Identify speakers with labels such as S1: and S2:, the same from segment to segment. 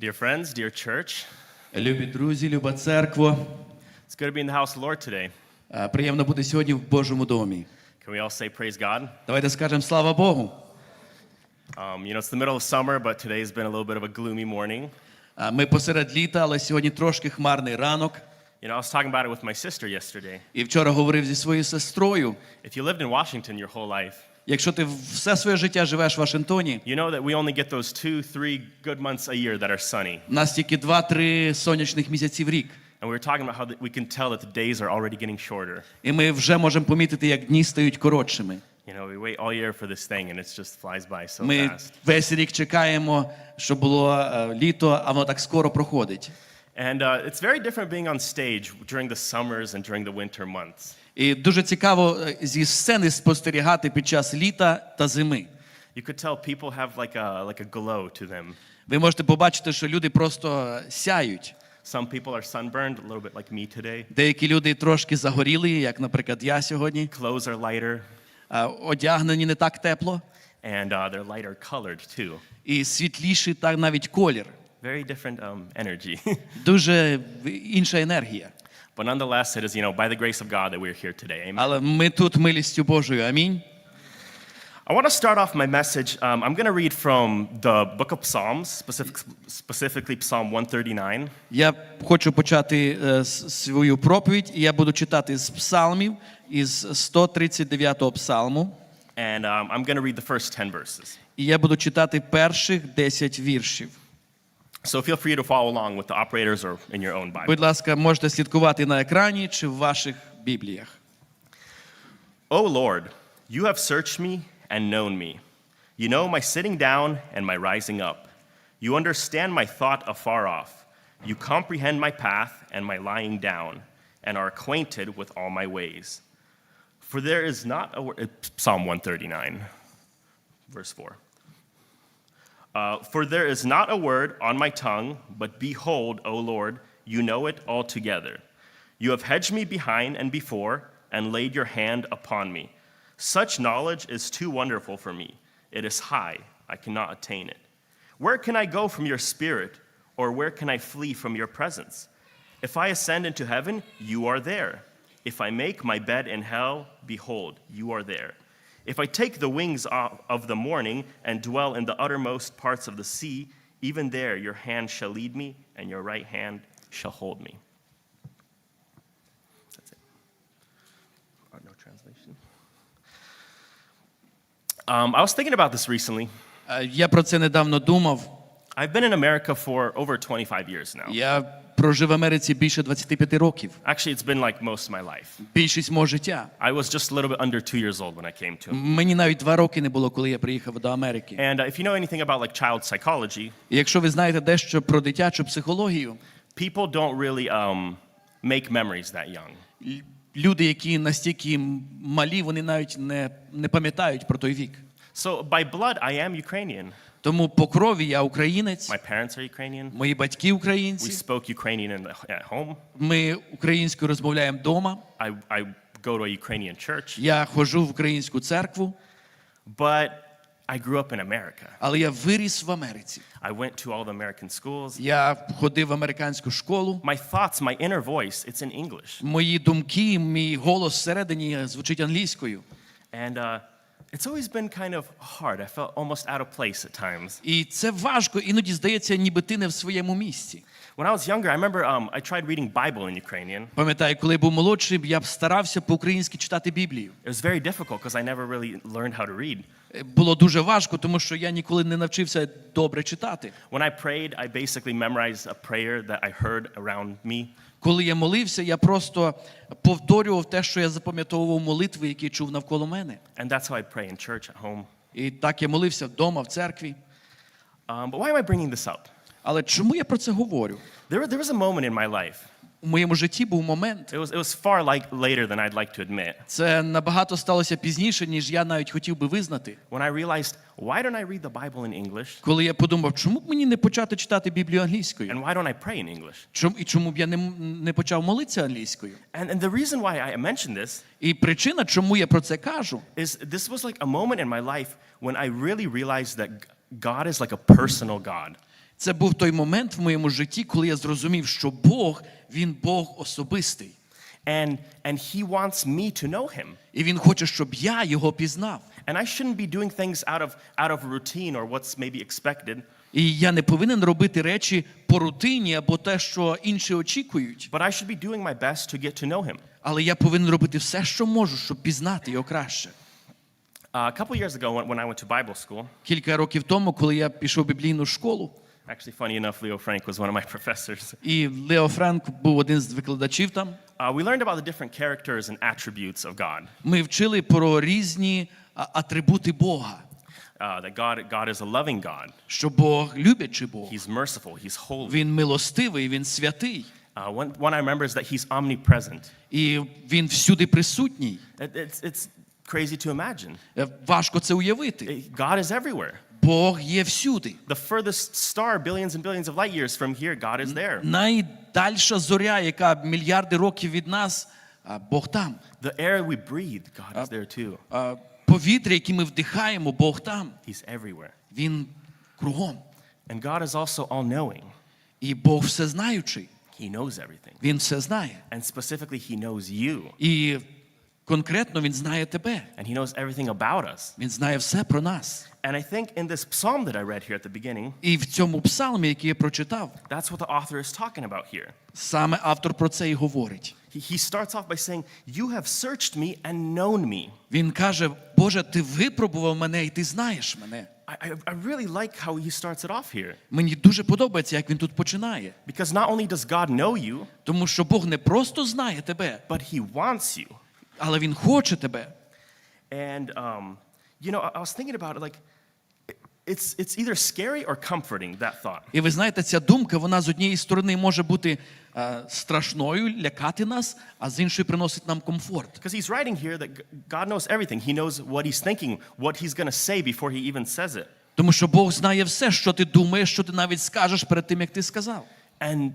S1: Dear friends, dear church,
S2: Любі друзі, люба церква.
S1: it's good to be in the house of the Lord today.
S2: Е, Приємно бути сьогодні в Божому домі.
S1: Can we all say praise God?
S2: Давайте скажемо слава Богу.
S1: Um, you know, it's the middle of summer, but today's been a little bit of a gloomy morning.
S2: Е, Ми посеред літа, але сьогодні трошки хмарний ранок.
S1: You know, I was talking about it with my sister yesterday.
S2: І вчора говорив зі своєю сестрою.
S1: If you lived in Washington your whole life,
S2: Якщо ти все своє життя живеш в Вашингтоні,
S1: you know that we only get those two, three good months a year that are sunny.
S2: нас тільки 2-3 сонячних місяці в рік.
S1: And we were talking about how that we can tell that the days are already getting shorter.
S2: І ми вже можемо помітити, як дні стають коротшими.
S1: You know, we wait all year for this thing and it just flies by so
S2: Ми
S1: fast.
S2: весь рік чекаємо, щоб було е, літо, а воно так скоро проходить.
S1: And uh, it's very different being on stage during the summers and during the winter months.
S2: І дуже цікаво е, зі сцени спостерігати під час літа та зими.
S1: You could tell people have like a, like a glow to them.
S2: Ви можете побачити, що люди просто сяють.
S1: Some people are sunburned, a little bit like me today.
S2: Деякі люди трошки загоріли, як, наприклад, я сьогодні.
S1: Clothes are lighter,
S2: А, Одягнені не так тепло,
S1: and uh, they're lighter colored too.
S2: і світліший так навіть колір.
S1: Very different um, energy.
S2: Дуже інша енергія.
S1: But nonetheless, it is, you know, by the grace of God that we're here today. Amen.
S2: Але ми тут милістю Божою. Амінь.
S1: I want to start off my message. Um, I'm going to read from the book of Psalms, specific, specifically Psalm 139.
S2: Я хочу почати е, с- свою проповідь, і я буду читати з псалмів із 139-го псалму.
S1: And um, I'm going to read the first 10 verses.
S2: І я буду читати перших 10 віршів.
S1: So feel free to follow along with the operators or in your own Bible.
S2: Будь ласка, можете слідкувати на екрані чи в ваших бібліях.
S1: O Lord, you have searched me and known me. You know my sitting down and my rising up. You understand my thought afar off. You comprehend my path and my lying down, and are acquainted with all my ways. For there is not a word, Psalm 139, verse 4. Uh, for there is not a word on my tongue, but behold, O Lord, you know it altogether. You have hedged me behind and before, and laid your hand upon me. Such knowledge is too wonderful for me. It is high, I cannot attain it. Where can I go from your spirit, or where can I flee from your presence? If I ascend into heaven, you are there. If I make my bed in hell, behold, you are there. If I take the wings of of the morning and dwell in the uttermost parts of the sea, even there your hand shall lead me, and your right hand shall hold me. That's it. Or no translation. Um, I was thinking about this recently.
S2: Е, Я про це недавно думав.
S1: I've been in America for over 25 years now.
S2: Я прожив в Америці більше 25 років.
S1: Actually, it's been like most of my life.
S2: Більшість мого життя.
S1: I was just a little bit under two years old when I came to.
S2: Мені навіть два роки не було, коли я приїхав до Америки.
S1: And uh, if you know anything about like child psychology,
S2: І якщо ви знаєте дещо про дитячу психологію,
S1: people don't really um, make memories that young.
S2: л- люди, які настільки малі, вони навіть не, не пам'ятають про той вік.
S1: So by blood, I am Ukrainian.
S2: Тому по крові я українець,
S1: My parents are Ukrainian.
S2: мої батьки
S1: We spoke Ukrainian in the, at home.
S2: Ми українською розмовляємо вдома.
S1: I, I go to a Ukrainian church.
S2: Я ходжу в українську церкву,
S1: But I grew up in America.
S2: але я виріс в Америці.
S1: I went to all the American schools.
S2: Я ходив в американську школу.
S1: My thoughts, my inner voice, it's in English.
S2: Мої думки, мій голос всередині звучить англійською.
S1: And uh, it's always been kind of hard. I felt almost out of place at times.
S2: І це важко, іноді здається, ніби ти не в своєму місці.
S1: When I was younger, I remember um, I tried reading Bible in Ukrainian.
S2: Пам'ятаю, коли я був молодший, я б старався по-українськи читати Біблію.
S1: It was very difficult because I never really learned how to read.
S2: Е, Було дуже важко, тому що я ніколи не навчився добре читати.
S1: When I prayed, I basically memorized a prayer that I heard around me.
S2: Коли я молився, я просто повторював те, що я запам'ятовував молитви, які чув навколо мене.
S1: And that's how I pray in church at home.
S2: І так я молився вдома, в церкві.
S1: Um, but why am I bringing this up?
S2: Але чому я про це говорю?
S1: There, there was a moment in my life.
S2: У моєму житті був момент.
S1: It was, it was far like, later than I'd like to admit.
S2: Це набагато сталося пізніше, ніж я навіть хотів би визнати.
S1: When I realized, why don't I read the Bible in English?
S2: Коли я подумав, чому б мені не почати читати Біблію англійською?
S1: And why don't I pray in English?
S2: Чому, і чому б я не, м- не почав молитися англійською?
S1: And, and the reason why I mention this
S2: І причина, чому я про це кажу,
S1: is this was like a moment in my life when I really realized that God is like a personal God.
S2: Це був той момент в моєму житті, коли я зрозумів, що Бог, він Бог особистий.
S1: And, and He wants me to know Him.
S2: І він хоче, щоб я його пізнав.
S1: And I shouldn't be doing things out of, out of routine or what's maybe expected,
S2: І я не повинен робити речі по рутині або те, що інші очікують.
S1: but I should be doing my best to get to know Him.
S2: Але я повинен робити все, що можу, щоб пізнати його краще.
S1: Uh, a couple years ago, when, when I went to Bible school,
S2: Кілька років тому, коли я пішов в біблійну школу,
S1: actually, funny enough, Leo Frank was one of my professors.
S2: і Лео Франк був один з викладачів там.
S1: Uh, we learned about the different characters and attributes of God.
S2: Ми вчили про різні а, атрибути Бога.
S1: Uh, that God, God is a loving God.
S2: Що Бог люблячий Бог.
S1: He's merciful. He's holy.
S2: Він милостивий, він святий.
S1: Uh, one, one I remember is that He's omnipresent.
S2: І він всюди присутній.
S1: It, it's, it's crazy to imagine.
S2: Е, Важко це уявити.
S1: Eh, God is everywhere.
S2: Бог є всюди.
S1: The furthest star, billions and billions of light years from here, God is there.
S2: Найдальша зоря, яка мільярди років від нас, а, Бог там.
S1: The air we breathe, God is there too.
S2: А, Повітря, яке ми вдихаємо, Бог там.
S1: He's everywhere.
S2: Він кругом.
S1: And God is also all knowing.
S2: І Бог всезнаючий.
S1: He knows everything.
S2: Він все знає.
S1: And specifically, He knows you.
S2: І конкретно Він знає тебе.
S1: And He knows everything about us.
S2: Він знає все про нас.
S1: And I think in this psalm that I read here at the beginning,
S2: І в цьому псалмі, який я прочитав,
S1: that's what the author is talking about here.
S2: саме автор про це і говорить.
S1: He, starts off by saying, You have searched me and known me.
S2: Він каже: Боже, ти випробував мене і ти знаєш мене.
S1: I, I, I really like how he starts it off here.
S2: Мені дуже подобається, як він тут починає.
S1: Because not only does God know you,
S2: Тому що Бог не просто знає тебе,
S1: but He wants you.
S2: Але Він хоче тебе.
S1: And, um, you know, I, was thinking about it like, it's, it's either scary or comforting, that thought.
S2: І ви знаєте, ця думка, вона з однієї сторони може бути е, страшною, лякати нас, а з іншої приносить нам комфорт.
S1: Because he's writing here that God knows everything. He knows what he's thinking, what he's going to say before he even says it.
S2: Тому що Бог знає все, що ти думаєш, що ти навіть скажеш перед тим, як ти сказав.
S1: And,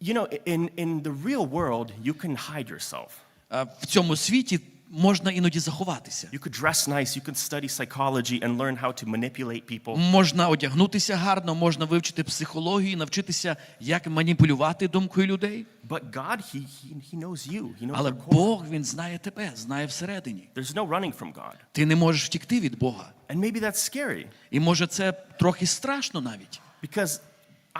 S1: you know, in, in the real world, you can hide yourself.
S2: Е, В цьому світі можна іноді заховатися.
S1: You could dress nice, you could study psychology and learn how to manipulate people.
S2: Можна одягнутися гарно, можна вивчити психологію, навчитися, як маніпулювати думкою людей.
S1: But God, he, he, he knows you. He knows
S2: Але
S1: your core.
S2: Бог він знає тебе, знає всередині.
S1: There's no running from God.
S2: Ти не можеш втікти від Бога.
S1: And maybe that's scary
S2: І може це трохи страшно навіть,
S1: because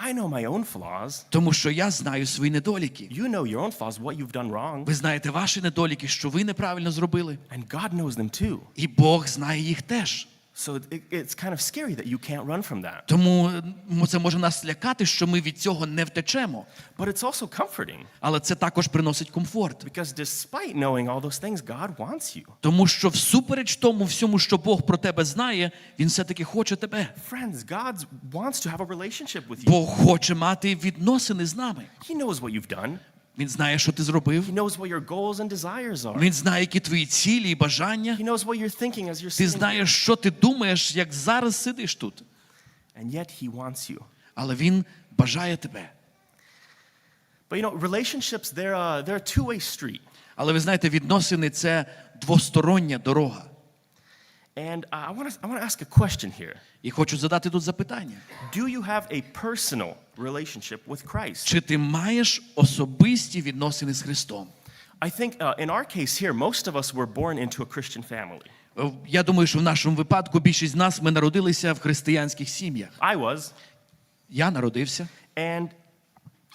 S1: I know my own flaws.
S2: тому що я знаю свої недоліки.
S1: You know your own flaws, what you've done wrong.
S2: Ви знаєте ваші недоліки, що ви неправильно зробили,
S1: And God knows them too.
S2: і Бог знає їх теж.
S1: So it, it's kind of scary that you can't run from that.
S2: Тому м, це може нас лякати, що ми від цього не втечемо.
S1: But it's also comforting
S2: Але це також приносить комфорт.
S1: because despite knowing all those things, God wants you.
S2: Тому що всупереч тому всьому, що Бог про тебе знає, Він все-таки хоче тебе.
S1: Friends, God wants to have a relationship with you.
S2: Бог хоче мати відносини з нами.
S1: He knows what you've done.
S2: Він знає, що ти зробив.
S1: He knows what your goals and desires are.
S2: Він знає, які твої цілі і бажання.
S1: He knows what you're thinking as you're
S2: Ти знаєш, що ти думаєш, як зараз сидиш тут.
S1: And yet he wants you.
S2: Але він бажає тебе.
S1: But you know, relationships, they're a, they're a two-way street.
S2: Але ви знаєте, відносини це двостороння дорога.
S1: And uh, I want to I want to ask a question here.
S2: І хочу задати тут запитання:
S1: Do you have a personal relationship with Christ?
S2: чи ти маєш особисті відносини з Христом?
S1: I think uh, in our case here, most of us were born into a Christian family.
S2: Е, Я думаю, що в нашому випадку більшість з нас ми народилися в християнських сім'ях.
S1: I was.
S2: Я народився.
S1: And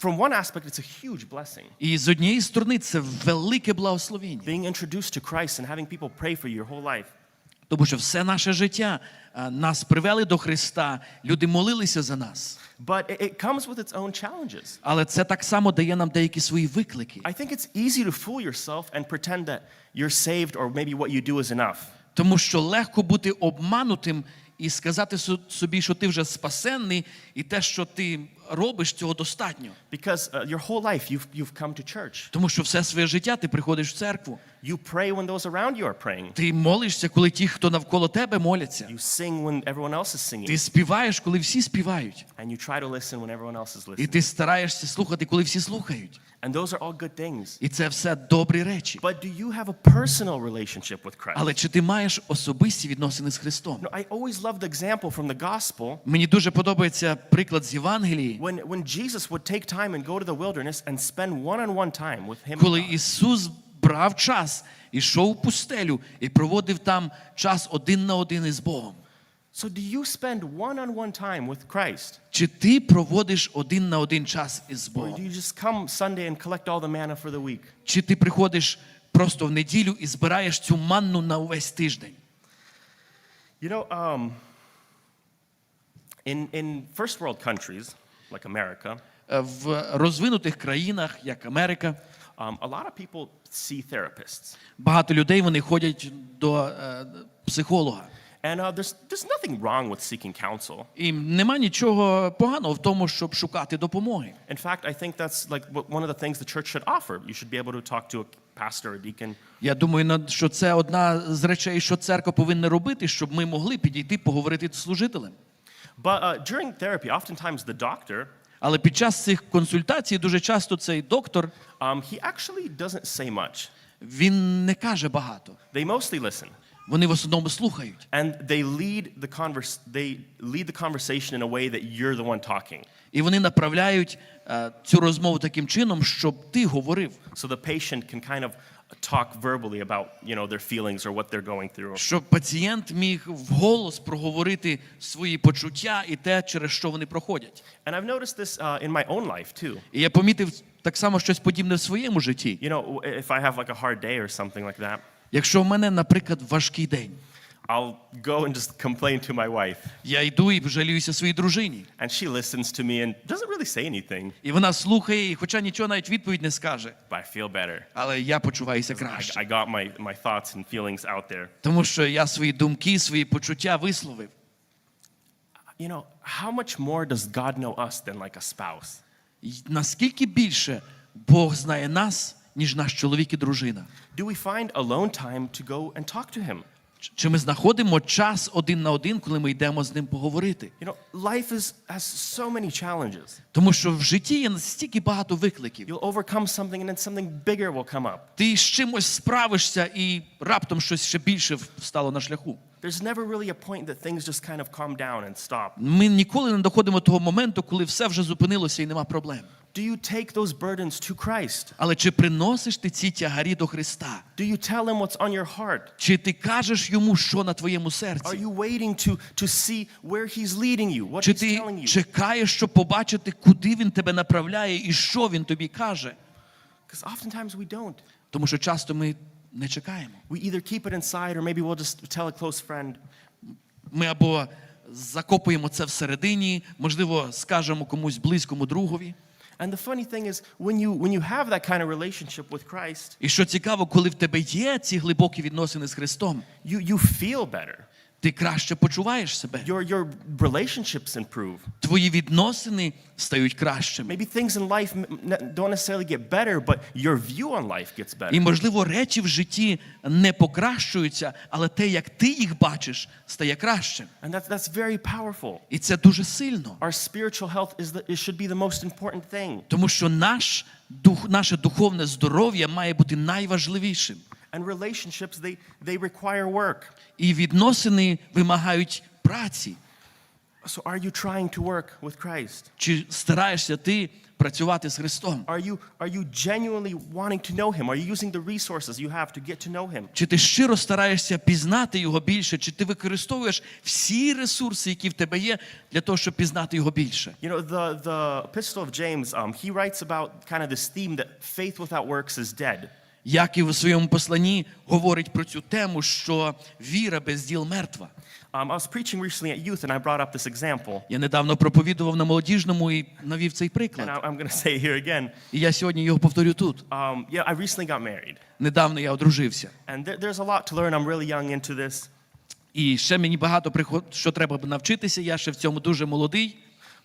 S1: from one aspect, it's a huge blessing.
S2: І з однієї сторони це велике благословіння,
S1: Being introduced to Christ and having people pray for you your whole life.
S2: Тому що все наше життя нас привели до Христа, люди молилися за нас.
S1: But it, comes with its own challenges.
S2: Але це так само дає нам деякі свої виклики.
S1: I think it's easy to fool yourself and pretend that you're saved or maybe what you do is enough.
S2: Тому що легко бути обманутим і сказати собі, що ти вже спасенний, і те, що ти робиш, цього достатньо.
S1: Because uh, your whole life you've, you've come to church.
S2: Тому що все своє життя ти приходиш в церкву.
S1: You pray when those around you are praying.
S2: Ти молишся, коли ті, хто навколо тебе, моляться.
S1: You sing when everyone else is singing.
S2: Ти співаєш, коли всі співають.
S1: And you try to listen when everyone else is
S2: І
S1: listening.
S2: ти стараєшся слухати, коли всі слухають.
S1: And those are all good things.
S2: І це все добрі речі.
S1: But do you have a personal relationship with Christ?
S2: Але чи ти маєш особисті відносини з Христом?
S1: No, I always love the example from the gospel
S2: Мені дуже подобається приклад з Євангелії,
S1: when, when Jesus would take time and go to the wilderness and spend one-on-one time with him. and
S2: коли
S1: God.
S2: Ісус брав час, ішов в пустелю і проводив там час один на один із Богом.
S1: So do you spend one-on-one time with Christ?
S2: Чи ти проводиш один на один час із
S1: Or do
S2: Богом?
S1: you just come Sunday and collect all the manna for the week?
S2: Чи ти приходиш просто в неділю і збираєш цю манну на увесь тиждень?
S1: You know, um, in, in first world countries like America,
S2: Е, В розвинутих країнах, як Америка,
S1: um, a lot of people see therapists.
S2: багато людей вони ходять до е, психолога.
S1: And uh, there's, there's nothing wrong with seeking counsel.
S2: І нема нічого поганого в тому, щоб шукати допомоги.
S1: In fact, I think that's like one of the things the church should offer. You should be able to talk to a pastor or deacon.
S2: Я думаю, що це одна з речей, що церква повинна робити, щоб ми могли підійти поговорити з служителем.
S1: But uh, during therapy, oftentimes the doctor,
S2: Але під час цих консультацій дуже часто цей доктор
S1: um, he actually doesn't say much.
S2: він не каже багато.
S1: They mostly listen.
S2: Вони в основному слухають.
S1: And they lead the converse, they lead the conversation in a way that you're the one talking.
S2: І вони направляють е, цю розмову таким чином, щоб ти говорив,
S1: So the patient can kind of talk verbally about, you know, their feelings or what they're going through.
S2: щоб пацієнт міг вголос проговорити свої почуття і те, через що вони проходять.
S1: And I've noticed this uh, in my own life too.
S2: І я помітив так само щось подібне в своєму житті.
S1: You know, if I have like a hard day or something like that,
S2: Якщо в мене, наприклад, важкий день,
S1: I'll go and just complain to my wife.
S2: я йду і жаліюся своїй дружині.
S1: And she listens to me and doesn't really say anything,
S2: І вона слухає, і хоча нічого навіть відповідь не скаже.
S1: but I feel better.
S2: Але я почуваюся
S1: I,
S2: краще,
S1: I got my, my thoughts and feelings out there.
S2: тому що я свої думки, свої почуття висловив.
S1: You know, how much more does God know us than like a spouse?
S2: І Наскільки більше Бог знає нас, ніж наш чоловік і дружина?
S1: Do we find alone time to go and talk to Him?
S2: Чи ми знаходимо час один на один, коли ми йдемо з ним поговорити?
S1: You know, life is, has so many challenges.
S2: Тому що в житті є настільки багато викликів.
S1: You'll overcome something and then something bigger will come up.
S2: Ти з чимось справишся, і раптом щось ще більше стало на шляху.
S1: There's never really a point that things just kind of calm down and stop.
S2: Ми ніколи не доходимо до того моменту, коли все вже зупинилося і нема проблем.
S1: Do you take those burdens to Christ?
S2: Але чи приносиш ти ці тягарі до Христа?
S1: Do you tell Him what's on your heart?
S2: Чи ти кажеш йому, що на твоєму
S1: Are
S2: серці?
S1: you waiting to, to see where He's leading you, what
S2: Чи
S1: He's
S2: ти
S1: telling you?
S2: чекаєш, щоб побачити, куди він тебе направляє і що він тобі каже?
S1: Because oftentimes we don't.
S2: Тому що часто ми не чекаємо.
S1: We either keep it inside or maybe we'll just tell a close friend.
S2: Ми або закопуємо це всередині, можливо, скажемо комусь близькому другові.
S1: And the funny thing is, when you, when you have that kind of relationship with Christ,
S2: І що цікаво, коли в тебе є ці глибокі відносини з Христом,
S1: you, you feel better.
S2: Ти краще почуваєш себе.
S1: Your, your relationships improve.
S2: Твої відносини стають кращими.
S1: Maybe things in life don't necessarily get better, but your view on life gets better.
S2: І, можливо, речі в житті не покращуються, але те, як ти їх бачиш, стає кращим.
S1: And that's, that's very powerful.
S2: І це дуже сильно,
S1: Our spiritual health is the, it should be the most important thing.
S2: тому що наш дух, наше духовне здоров'я має бути найважливішим.
S1: And relationships, they, they require work.
S2: І відносини вимагають праці.
S1: So are you trying to work with Christ?
S2: Чи стараєшся ти працювати з Христом?
S1: Are you, are you genuinely wanting to know Him? Are you using the resources you have to get to know Him?
S2: Чи ти щиро стараєшся пізнати його більше? Чи ти використовуєш всі ресурси, які в тебе є, для того, щоб пізнати його більше?
S1: You know, the, the Epistle of James, um, he writes about kind of this theme that faith without works is dead.
S2: Яків у своєму посланні говорить про цю тему, що віра без діл мертва.
S1: Um, I was preaching recently at youth and I brought up this example.
S2: Я недавно проповідував на молодіжному і навів цей
S1: And
S2: приклад.
S1: I- I'm going to say it here again.
S2: І я сьогодні його повторю тут.
S1: Um, yeah, I recently got married.
S2: Недавно я одружився.
S1: And there, there's a lot to learn. I'm really young into this.
S2: І ще мені багато приход, що треба навчитися. Я ще в цьому дуже молодий.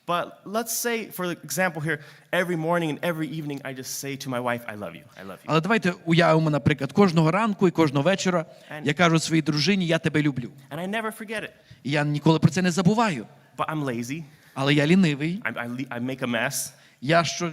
S1: But let's say, for example, here, every morning and every evening, I just say to my wife, I love you, I love you.
S2: Але давайте уявимо, наприклад, кожного ранку і кожного вечора
S1: And-
S2: я кажу своїй дружині, я тебе люблю.
S1: And I never forget it.
S2: І я ніколи про це не забуваю.
S1: But I'm lazy,
S2: Але я лінивий,
S1: I, I, I make a mess,
S2: я що,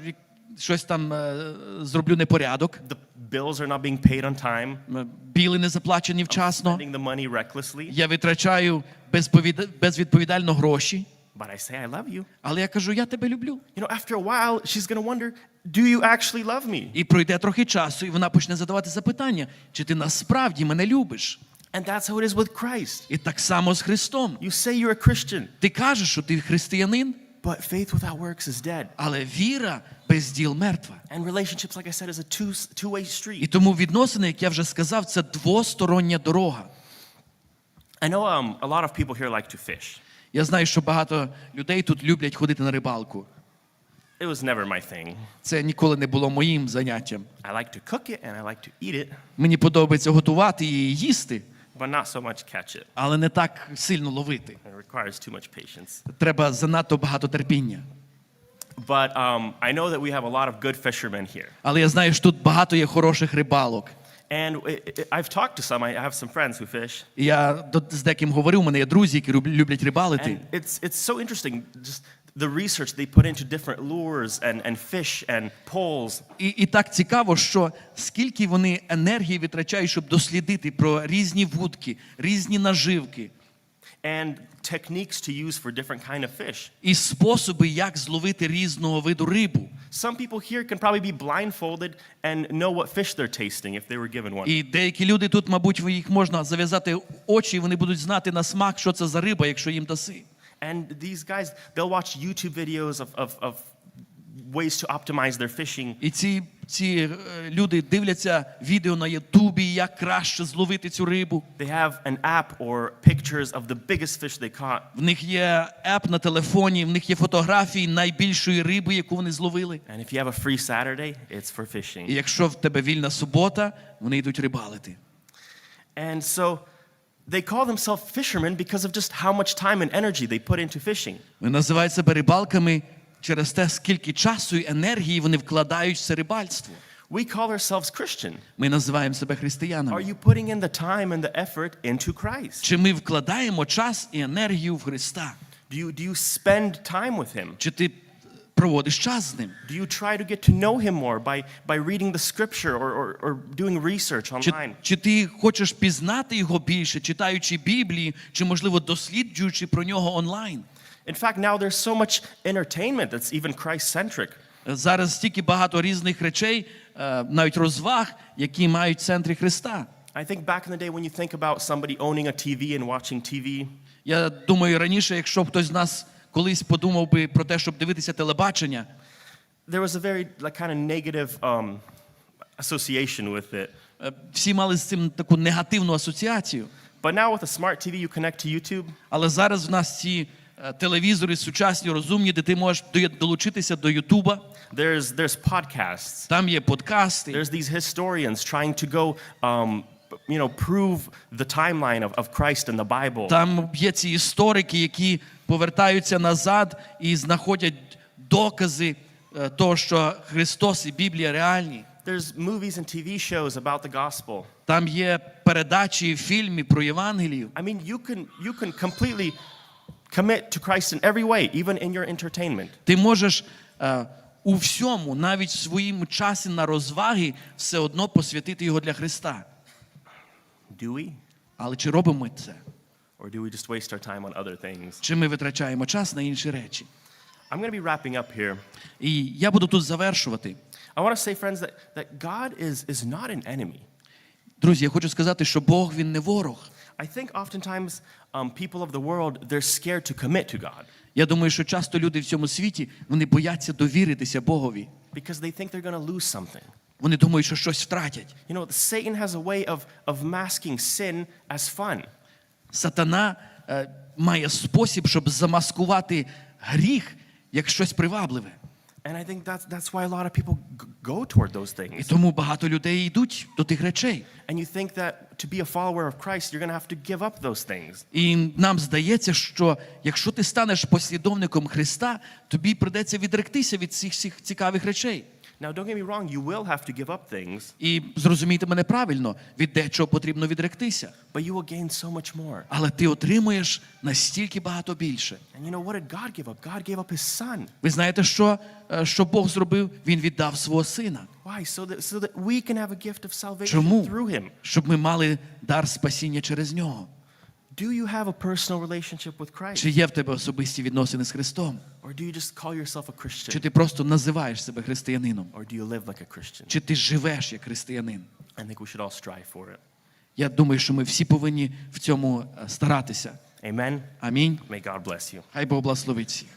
S2: щось там е, зроблю непорядок,
S1: the bills are not being paid on time,
S2: біли не заплачені вчасно,
S1: spending the money recklessly.
S2: я витрачаю безповіда- безвідповідально гроші.
S1: But I say, I love you.
S2: Але я кажу, я тебе люблю.
S1: You know, after a while, she's to wonder, do you actually love me?
S2: І пройде трохи часу, і вона почне задавати запитання, чи ти насправді мене любиш?
S1: And that's how it is with Christ.
S2: І так само з Христом.
S1: You say you're a Christian,
S2: Ти кажеш, що ти християнин,
S1: but faith without works is dead.
S2: але віра без діл мертва.
S1: And relationships, like I said, is a two, two-way
S2: І
S1: street.
S2: тому відносини, як я вже сказав, це двостороння дорога.
S1: I know um, a lot of people here like to fish.
S2: Я знаю, що багато людей тут люблять ходити на рибалку.
S1: It was never my thing.
S2: Це ніколи не було моїм заняттям.
S1: I like to cook it and I like to eat it,
S2: Мені подобається готувати і їсти,
S1: but not so much catch it.
S2: але не так сильно ловити.
S1: It requires too much patience.
S2: Треба занадто багато терпіння.
S1: But um, I know that we have a lot of good fishermen here.
S2: Але я знаю, що тут багато є хороших рибалок.
S1: And I've talked to some. I have some friends who fish.
S2: Я з деким говорив, у мене є друзі, які люб- люблять рибалити.
S1: And it's, it's so interesting, just the research they put into different lures and, and fish and poles.
S2: І, і так цікаво, що скільки вони енергії витрачають, щоб дослідити про різні вудки, різні наживки
S1: and techniques to use for different kind of fish.
S2: і способи, як зловити різного виду рибу.
S1: Some people here can probably be blindfolded and know what fish they're tasting if they were given one.
S2: І деякі люди тут, мабуть, їх можна зав'язати очі, і вони будуть знати на смак, що це за риба, якщо їм даси.
S1: And these guys, they'll watch YouTube videos of, of, of ways to optimize their fishing.
S2: І ці, ці е, люди дивляться відео на Ютубі, як краще зловити цю рибу.
S1: They have an app or pictures of the biggest fish they caught.
S2: В них є еп на телефоні, в них є фотографії найбільшої риби, яку вони зловили.
S1: And if you have a free Saturday, it's for fishing.
S2: І якщо в тебе вільна субота, вони йдуть рибалити.
S1: And so they call themselves fishermen because of just how much time and energy they put into fishing.
S2: Вони називають себе рибалками через те, скільки часу і енергії вони вкладають в це рибальство.
S1: We call ourselves Christian.
S2: Ми називаємо себе
S1: Are
S2: християнами.
S1: you putting in the time and the effort into Christ?
S2: Чи ми вкладаємо час і енергію в Христа?
S1: Do you, do you spend time with Him?
S2: Чи ти проводиш час з ним?
S1: Do you try to get to know Him more by, by reading the scripture or, or, or doing research online?
S2: чи ти хочеш пізнати його більше, читаючи Біблії, чи можливо досліджуючи про нього онлайн?
S1: In fact, now there's so much entertainment that's even Christ centric.
S2: Зараз стільки багато різних речей, е, навіть розваг, які мають в центрі Христа.
S1: I think back in the day when you think about somebody owning a TV and watching TV,
S2: Я думаю, раніше, якщо б хтось з нас колись подумав би про те, щоб дивитися телебачення,
S1: there was a very like kind of negative um, association with it.
S2: е, всі мали з цим таку негативну асоціацію.
S1: But now with a smart TV, you connect to YouTube.
S2: Але зараз в нас ці е, телевізори сучасні, розумні, де ти можеш долучитися до Ютуба.
S1: There's there's podcasts.
S2: Там є подкасти.
S1: There's these historians trying to go, um, you know, prove the timeline of, of Christ in the Bible.
S2: Там є ці історики, які повертаються назад і знаходять докази е, того, що Христос і Біблія реальні.
S1: There's movies and TV shows about the gospel.
S2: Там є передачі, фільми про Євангелію.
S1: I mean, you can you can completely commit to Christ in every way, even in your entertainment.
S2: Ти можеш е, у всьому, навіть в своїм часі на розваги, все одно посвятити його для Христа.
S1: Do we?
S2: Але чи робимо ми це?
S1: Or do we just waste our time on other things?
S2: Чи ми витрачаємо час на інші речі?
S1: I'm going to be wrapping up here.
S2: І я буду тут завершувати.
S1: I want to say, friends, that, that God is, is not an enemy.
S2: Друзі, я хочу сказати, що Бог він не ворог.
S1: I think oftentimes um, people of the world, they're scared to commit to God
S2: Я думаю, що часто люди в цьому світі вони бояться довіритися Богові.
S1: because they think they're going to lose something.
S2: Вони думають, що щось втратять.
S1: You know, Satan has a way of, of masking sin as fun.
S2: Сатана е, має спосіб, щоб замаскувати гріх як щось привабливе.
S1: And I think that's, that's why a lot of people go toward those
S2: І
S1: things.
S2: тому багато людей йдуть до тих речей.
S1: And you think that to be a follower of Christ, you're going to have to give up those things.
S2: І нам здається, що якщо ти станеш послідовником Христа, тобі придеться відректися від цих всіх цікавих речей.
S1: Now, don't get me wrong, you will have to give up things,
S2: І зрозумійте мене правильно, від дечого потрібно відректися.
S1: but you will gain so much more.
S2: Але ти отримуєш настільки багато більше.
S1: And you know, what did God give up? God gave up his son.
S2: Ви знаєте, що, е, що Бог зробив? Він віддав свого сина.
S1: Why? So that, so that we can have a gift of salvation
S2: Чому?
S1: through him.
S2: Щоб ми мали дар спасіння через нього.
S1: Do you have a personal relationship with Christ?
S2: Чи є в тебе особисті відносини з Христом?
S1: Or do you just call yourself a Christian?
S2: Чи ти просто називаєш себе християнином?
S1: Or do you live like a Christian?
S2: Чи ти живеш як християнин?
S1: I think we should all strive for it.
S2: Я думаю, що ми всі повинні в цьому е, старатися.
S1: Amen.
S2: Амінь.
S1: May God bless you.
S2: Хай Бог благословить всіх.